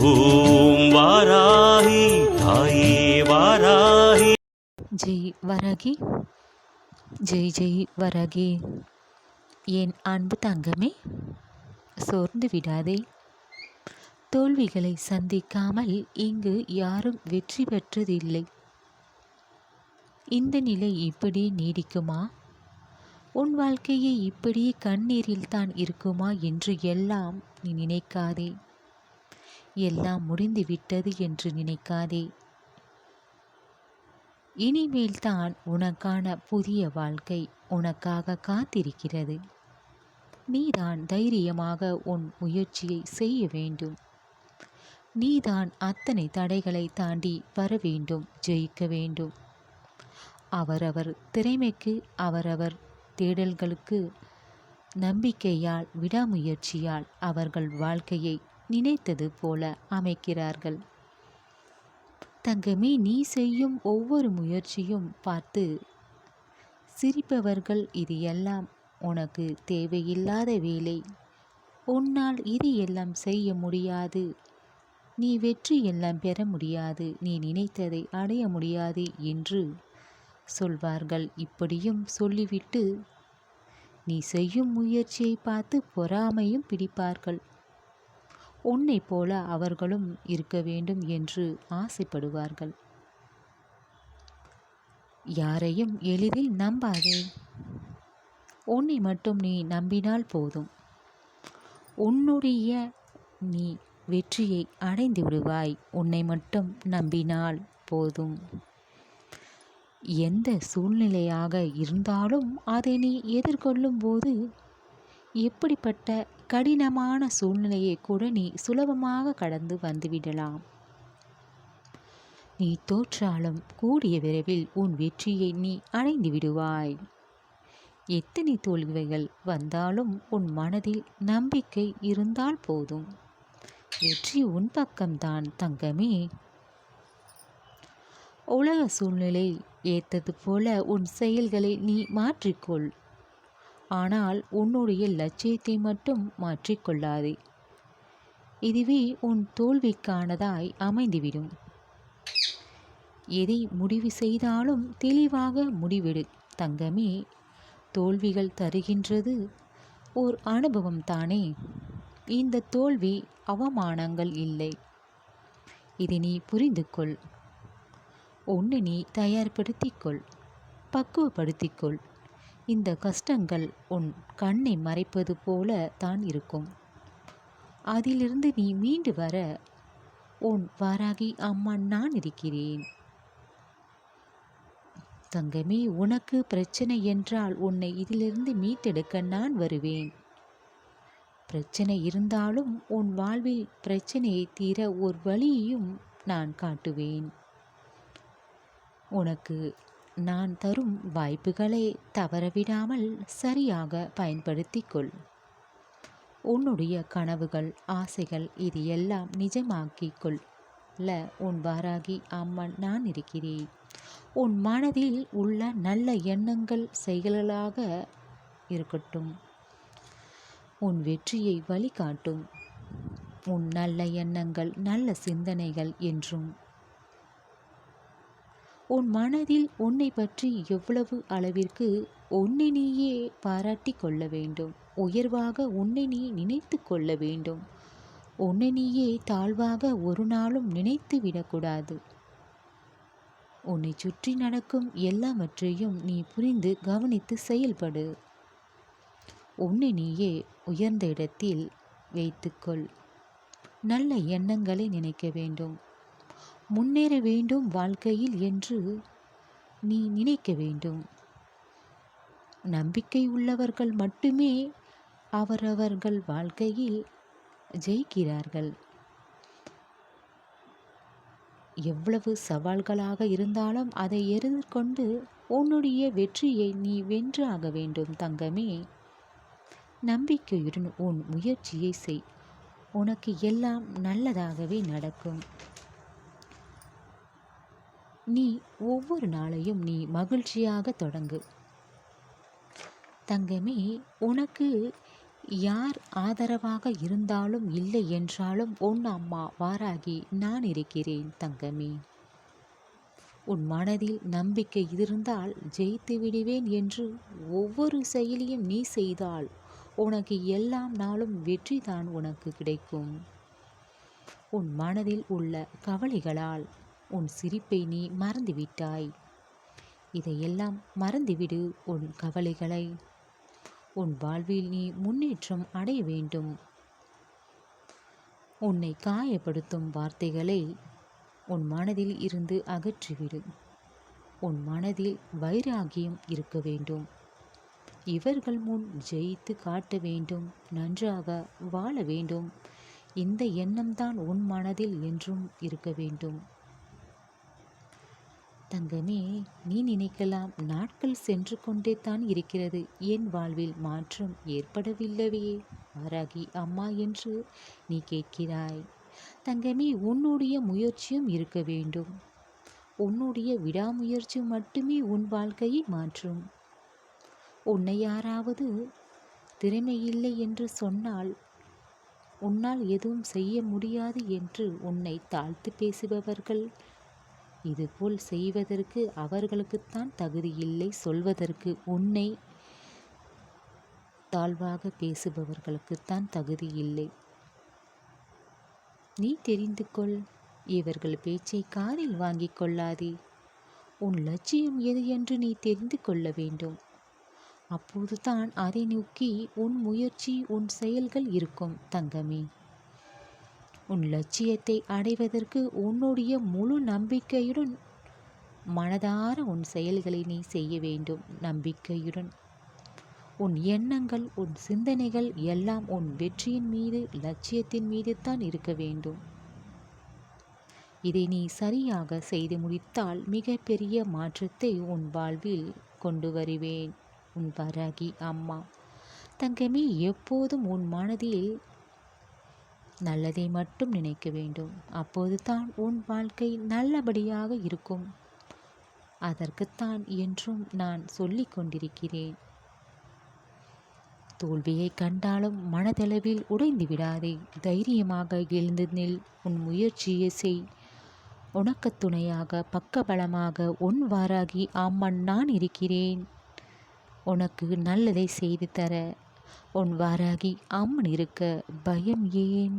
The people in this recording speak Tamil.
ஓம் வாராகி தாயே வாராகி ஜெய் வரகி ஜெய் ஜெய் வரகி. என் அன்பு தங்கமே சோர்ந்து விடாதே. தோல்விகளை சந்திக்காமல் இங்கு யாரும் வெற்றி பெற்றதில்லை. இந்த நிலை இப்படி நீடிக்குமா? உன் வாழ்க்கையை இப்படியே கண்ணீரில் தான் இருக்குமா என்று எல்லாம் நீ நினைக்காதே. எல்லாம் முடிந்து விட்டது என்று நினைக்காதே. இனிமேல்தான் உனக்கான புதிய வாழ்க்கை உனக்காக காத்திருக்கிறது. நீதான் தைரியமாக உன் முயற்சியை செய்ய வேண்டும். நீதான் அத்தனை தடைகளை தாண்டி வர வேண்டும் ஜெயிக்க வேண்டும். அவரவர் திறமைக்கு அவரவர் தேடல்களுக்கு நம்பிக்கையால் விடாமுயற்சியால் அவர்கள் வாழ்க்கையை நினைத்தது போல அமைக்கிறார்கள். தங்கமே நீ செய்யும் ஒவ்வொரு முயற்சியும் பார்த்து சிரிப்பவர்கள் இது எல்லாம் உனக்கு தேவையில்லாத வேலை. உன்னால் இது எல்லாம் செய்ய முடியாது. நீ வெற்றி எல்லாம் பெற முடியாது. நீ நினைத்ததை அடைய முடியாது என்று சொல்வார்கள். இப்படியும் சொல்லிவிட்டு நீ செய்யும் முயற்சியை பார்த்து பொறாமையும் பிடிப்பார்கள். உன்னை போல அவர்களும் இருக்க வேண்டும் என்று ஆசைப்படுவார்கள். யாரையும் எளிதில் நம்பாதே. உன்னை மட்டும் நீ நம்பினால் போதும். உன்னுடைய நீ வெற்றியை அடைந்து விடுவாய். உன்னை மட்டும் நம்பினால் போதும். எந்த சூழ்நிலையாக இருந்தாலும் அதை நீ எதிர்கொள்ளும் போது எப்படிப்பட்ட கடினமான சூழ்நிலையை கூட நீ சுலபமாக கடந்து வந்துவிடலாம். நீ தோற்றாலும் கூடிய விரைவில் உன் வெற்றியை நீ அடைந்து விடுவாய். எத்தனை தோல்விகள் வந்தாலும் உன் மனதில் நம்பிக்கை இருந்தால் போதும். வெற்றி உன் பக்கம்தான் தங்கமே. உலக சூழ்நிலை ஏத்தது போல உன் செயல்களை நீ மாற்றிக்கொள். ஆனால் உன்னுடைய லட்சியத்தை மட்டும் மாற்றிக்கொள்ளாதே இதுவே உன் தோல்விக்கானதாய் அமைந்துவிடும். எதை முடிவு செய்தாலும் தெளிவாக முடிவெடு தங்கமே. தோல்விகள் தருகின்றது ஓர் அனுபவம் தானே. இந்த தோல்வி அவமானங்கள் இல்லை. இதை நீ புரிந்து கொள். ஒன்று நீ தயார்படுத்திக்கொள் பக்குவப்படுத்திக்கொள் இந்த கஷ்டங்கள் உன் கண்ணை மறைப்பது போல தான் இருக்கும். அதிலிருந்து நீ மீண்டு வர உன் வாராகி அம்மா நான் இருக்கிறேன். தங்கமே உனக்கு பிரச்சனை என்றால் உன்னை இதிலிருந்து மீட்டெடுக்க நான் வருவேன். பிரச்சனை இருந்தாலும் உன் வாழ்வில் பிரச்சனையை தீர ஒரு வழியையும் நான் காட்டுவேன். உனக்கு நான் தரும் வாய்ப்புகளை தவறவிடாமல் சரியாக பயன்படுத்திக்கொள். உன்னுடைய கனவுகள் ஆசைகள் இது எல்லாம் நிஜமாக்கிக்கொள். உன் வாராகி அம்மன் நான் இருக்கிறேன். உன் மனதில் உள்ள நல்ல எண்ணங்கள் செயல்களாக இருக்கட்டும். உன் வெற்றியை வழிகாட்டும். உன் நல்ல எண்ணங்கள் நல்ல சிந்தனைகள் என்றும் உன் மனதில் உன்னை பற்றி எவ்வளவு அளவிற்கு உன்னை நீயே பாராட்டி கொள்ள வேண்டும். உயர்வாக உன்னை நீ நினைத்து கொள்ள வேண்டும். உன்னை நீயே தாழ்வாக ஒரு நாளும் நினைத்து விடக்கூடாது. உன்னை சுற்றி நடக்கும் எல்லாவற்றையும் நீ புரிந்து கவனித்து செயல்படு. உன்னை நீயே உயர்ந்த இடத்தில் வைத்துக்கொள் நல்ல எண்ணங்களை நினைக்க வேண்டும். முன்னேற வேண்டும் வாழ்க்கையில் என்று நீ நினைக்க வேண்டும். நம்பிக்கை உள்ளவர்கள் மட்டுமே அவரவர்கள் வாழ்க்கையில் ஜெயிக்கிறார்கள். எவ்வளவு சவால்களாக இருந்தாலும் அதை எதிர்கொண்டு உன்னுடைய வெற்றியை நீ வென்றாக வேண்டும் தங்கமே. நம்பிக்கையுடன் உன் முயற்சியை செய். உனக்கு எல்லாம் நல்லதாகவே நடக்கும். நீ ஒவ்வொரு நாளையும் நீ மகிழ்ச்சியாக தொடங்கு. தங்கமே உனக்கு யார் ஆதரவாக இருந்தாலும் இல்லை என்றாலும் உன் அம்மா வாராகி நான் இருக்கிறேன் தங்கமே. உன் மனதில் நம்பிக்கை இருந்தால் ஜெயித்து விடுவேன் என்று ஒவ்வொரு செயலியும் நீ செய்தால் உனக்கு எல்லாம் நாளும் வெற்றிதான் உனக்கு கிடைக்கும். உன் மனதில் உள்ள கவலைகளால் உன் சிரிப்பை நீ மறந்துவிட்டாய். இதையெல்லாம் மறந்துவிடு உன் கவலைகளை. உன் வாழ்வில் நீ முன்னேற்றம் அடைய வேண்டும். உன்னை காயப்படுத்தும் வார்த்தைகளை உன் மனதில் இருந்து அகற்றிவிடு. உன் மனதில் வைராகியம் இருக்க வேண்டும். இவர்கள் முன் ஜெயித்து காட்ட வேண்டும் நன்றாக வாழ வேண்டும். இந்த எண்ணம்தான் உன் மனதில் என்றும் இருக்க வேண்டும். தங்கமே நீ நினைக்கலாம் நாட்கள் சென்று கொண்டே தான் இருக்கிறது. என் வாழ்வில் மாற்றம் ஏற்படவில்லவே. மாறாகி அம்மா என்று நீ கேட்கிறாய். தங்கமே உன்னுடைய முயற்சியும் இருக்க வேண்டும். உன்னுடைய விடாமுயற்சி மட்டுமே உன் வாழ்க்கையை மாற்றும். உன்னை யாராவது திறமையில்லை என்று சொன்னால் உன்னால் எதுவும் செய்ய முடியாது என்று உன்னை தாழ்த்து பேசுபவர்கள் இதுபோல் செய்வதற்கு அவர்களுக்குத்தான் தகுதி இல்லை சொல்வதற்கு உன்னை தாழ்வாக பேசுபவர்களுக்குத்தான் தகுதி இல்லை நீ தெரிந்து கொள் இவர்கள் பேச்சை காதில் வாங்கிக் கொள்ளாதே. உன் லட்சியம் எது என்று நீ தெரிந்து கொள்ள வேண்டும். அப்போதுதான் அதை நோக்கி உன் முயற்சி உன் செயல்கள் இருக்கும் தங்கமே. உன் லட்சியத்தை அடைவதற்கு உன்னுடைய முழு நம்பிக்கையுடன் மனதார உன் செயல்களை நீ செய்ய வேண்டும் நம்பிக்கையுடன். உன் எண்ணங்கள் உன் சிந்தனைகள் எல்லாம் உன் வெற்றியின் மீது லட்சியத்தின் மீது தான் இருக்க வேண்டும். இதை நீ சரியாக செய்து முடித்தால் மிகப்பெரிய மாற்றத்தை உன் வாழ்வில் கொண்டு வருவேன். உன் பரகி அம்மா தங்கமே எப்போதும் உன் மனதில் நல்லதை மட்டும் நினைக்க வேண்டும். அப்போது தான் உன் வாழ்க்கை நல்லபடியாக இருக்கும். அதற்குத்தான் என்றும் நான் சொல்லிக் கொண்டிருக்கிறேன். தோல்வியை கண்டாலும் மனதளவில் உடைந்து விடாதே. தைரியமாக எழுந்து நில். உன் முயற்சியை செய். உனக்கு துணையாக பக்கபலமாக உன் வாராகி அம்மன் நான் இருக்கிறேன். உனக்கு நல்லதை செய்து தர உன் வாராகி அம்மன் இருக்க பயம் ஏன்?